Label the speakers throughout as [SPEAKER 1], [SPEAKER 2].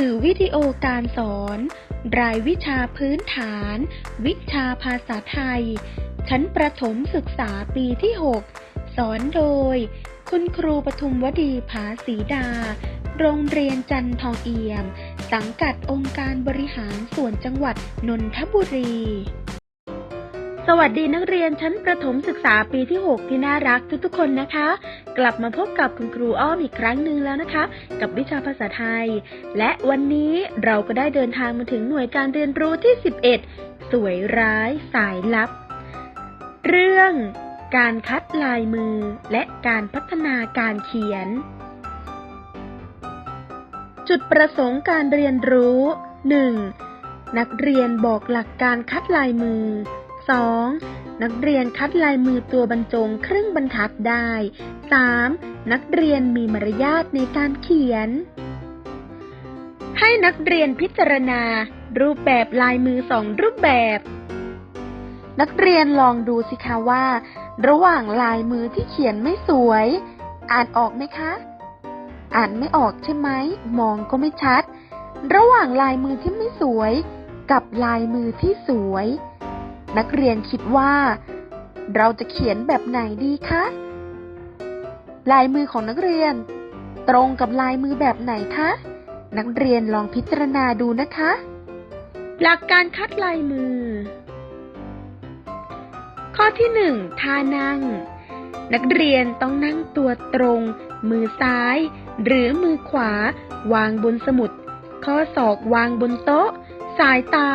[SPEAKER 1] สื่อวิดีโอการสอน รายวิชาพื้นฐาน วิชาภาษาไทย ชั้นประถมศึกษาปีที่ 6 สอนโดย คุณครูปทุมวดีผาสีดา โรงเรียนจันทองเอี่ยม สังกัดองค์การบริหารส่วนจังหวัดนนทบุรี สวัสดีนักเรียนชั้นประถมศึกษาปีที่ 6 ที่น่ารักทุกๆคนนะคะ กลับมาพบกับคุณครูอ้อมอีกครั้งหนึ่งแล้วนะคะ กับวิชาภาษาไทย และวันนี้เราก็ได้เดินทางมาถึงหน่วยการเรียนรู้ที่ 11 สวยร้ายสายลับ เรื่อง การคัดลายมือ และการพัฒนาการเขียน จุดประสงค์การเรียนรู้ 1. นักเรียนบอกหลักการคัดลายมือ 2. นักเรียนคัดลายมือตัวบรรจงครึ่งบรรทัดได้ 3. นักเรียนมีมารยาทในการเขียน ให้นักเรียนพิจารณา รูปแบบลายมือสองรูปแบบ นักเรียนลองดูสิคะว่า ระหว่างลายมือที่เขียนไม่สวย อ่านออกไหมคะ อ่านไม่ออกใช่ไหมมองก็ไม่ชัด ระหว่างลายมือที่ไม่สวย กับลายมือที่สวย นักเรียนคิดว่า เราจะเขียนแบบไหนดีคะ ลายมือของนักเรียน ตรงกับลายมือแบบไหนคะ นักเรียนลองพิจารณาดูนะคะ หลักการคัดลายมือ ข้อที่หนึ่งท่านั่ง นักเรียนต้องนั่งตัวตรง มือซ้าย หรือมือขวา วางบนสมุด ข้อศอกวางบนโต๊ะ สายตา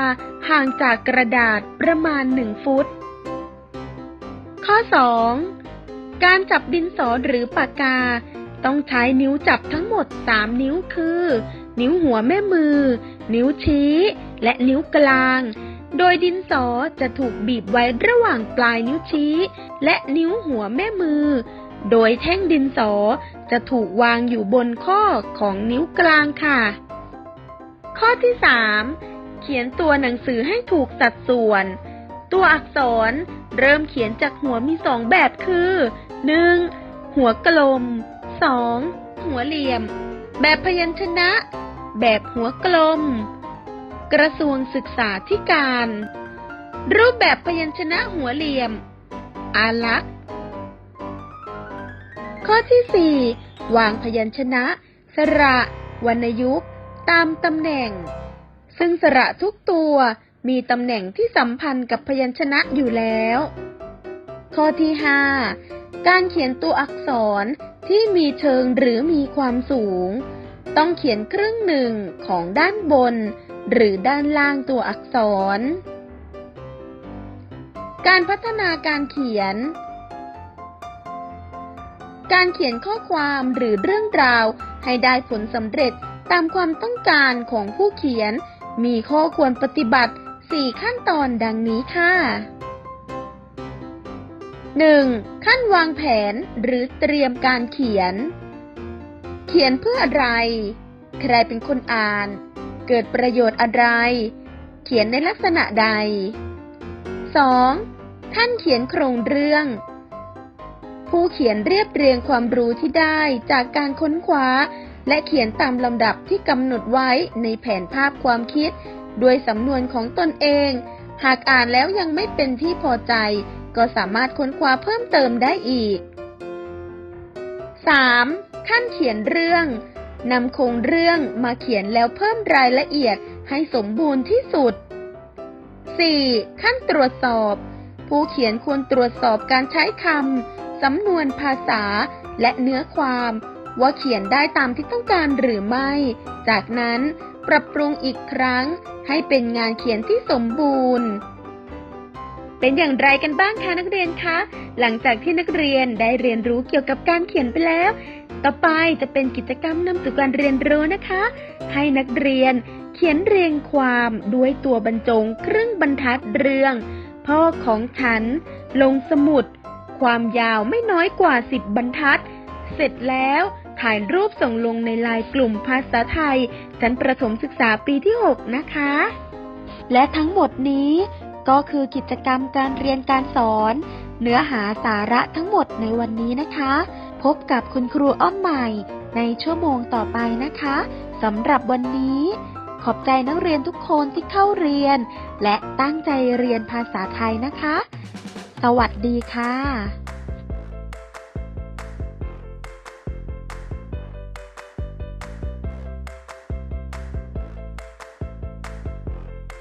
[SPEAKER 1] ห่างจากกระดาษประมาณหนึ่งฟุต ข้อ 2. การจับดินสอหรือปากกา ต้องใช้นิ้วจับทั้งหมด 3 นิ้วคือ นิ้วหัวแม่มือ นิ้วชี้ และนิ้วกลาง โดยดินสอจะถูกบีบไว้ระหว่างปลายนิ้วชี้ และนิ้วหัวแม่มือ โดยแท่งดินสอจะถูกวางอยู่บนข้อของนิ้วกลางค่ะ ข้อที่ 3 เขียนตัวหนังสือให้ถูกสัดส่วน ตัวอักษรเริ่มเขียนจากหัวมีสองแบบคือ 1. หัวกลม 2. หัวเหลี่ยม แบบพยัญชนะ แบบหัวกลม กระทรวงศึกษาธิการ รูปแบบพยัญชนะหัวเหลี่ยม อาลักษ์ ข้อที่ 4 วางพยัญชนะ สระ วรรณยุกต์ ตามตำแหน่ง ซึ่งสระทุกตัวมีตำแหน่งที่สัมพันธ์กับพยัญชนะอยู่แล้ว ข้อที่ 5 การเขียนตัวอักษรที่มีเชิงหรือมีความสูง ต้องเขียนครึ่งหนึ่งของด้านบน หรือด้านล่างตัวอักษร การพัฒนาการเขียน การเขียนข้อความหรือเรื่องราวให้ได้ผลสำเร็จตามความต้องการของผู้เขียน มีข้อควรปฏิบัติ 4 ขั้นตอนดังนี้ค่ะ 1. ขั้นวางแผนหรือเตรียมการเขียน เขียนเพื่ออะไร ใครเป็นคนอ่าน เกิดประโยชน์อะไร เขียนในลักษณะใด 2. ท่านเขียนโครงเรื่อง ผู้เขียนเรียบเรียงความรู้ที่ได้จากการค้นคว้า และเขียนตามลำดับที่กำหนดไว้ในแผนภาพความคิด ด้วยสำนวนของตนเอง หากอ่านแล้วยังไม่เป็นที่พอใจ ก็สามารถค้นคว้าเพิ่มเติมได้อีก 3. ขั้นเขียนเรื่องนำโครงเรื่องมาเขียนแล้วเพิ่มรายละเอียดให้สมบูรณ์ที่สุด 4. ขั้นตรวจสอบ ผู้เขียนควรตรวจสอบการใช้คำสำนวนภาษาและเนื้อความ ว่าเขียนได้ตามที่ต้องการหรือไม่ จากนั้นปรับปรุงอีกครั้ง ให้เป็นงานเขียนที่สมบูรณ์ เป็นอย่างไรกันบ้างคะนักเรียนคะ หลังจากที่นักเรียนได้เรียนรู้เกี่ยวกับการเขียนไปแล้ว ต่อไปจะเป็นกิจกรรมนำสู่การเรียนรู้นะคะ ให้นักเรียนเขียนเรียงความด้วยตัวบรรจงครึ่งบรรทัดเรื่อง พ่อของฉัน ลงสมุด ความยาวไม่น้อยกว่า10บรรทัด เสร็จแล้ว ถ่ายรูปส่งลงในไลน์กลุ่มภาษาไทย ชั้นประถมศึกษาปีที่ 6 นะคะ และทั้งหมดนี้ก็คือกิจกรรมการเรียนการสอน เนื้อหาสาระทั้งหมดในวันนี้นะคะ พบกับคุณครูอ้อมใหม่ ในชั่วโมงต่อไปนะคะสำหรับวันนี้ ขอบใจนักเรียนทุกคนที่เข้าเรียน และตั้งใจเรียนภาษาไทยนะคะ สวัสดีค่ะ